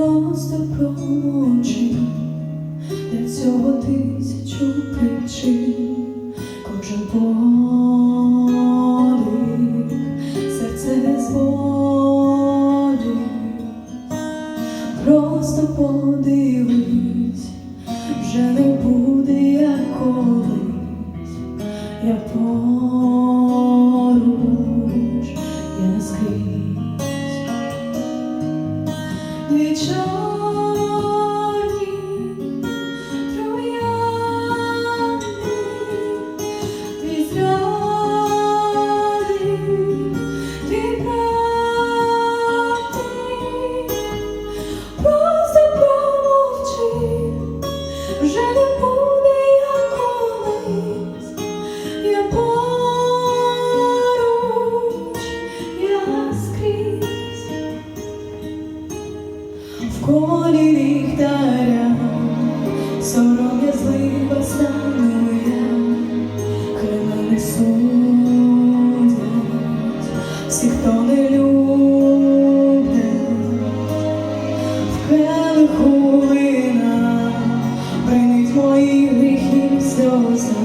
просто промовчи, для цього тисячу причин, кожен подих, серце зводить, просто подивись, вже не буде як колись, я поруч, я скрізь. 你就 сором'язлива станує, хай мене судять всі, хто не любить, в келиху вина бринить моїх гріхів сльоза.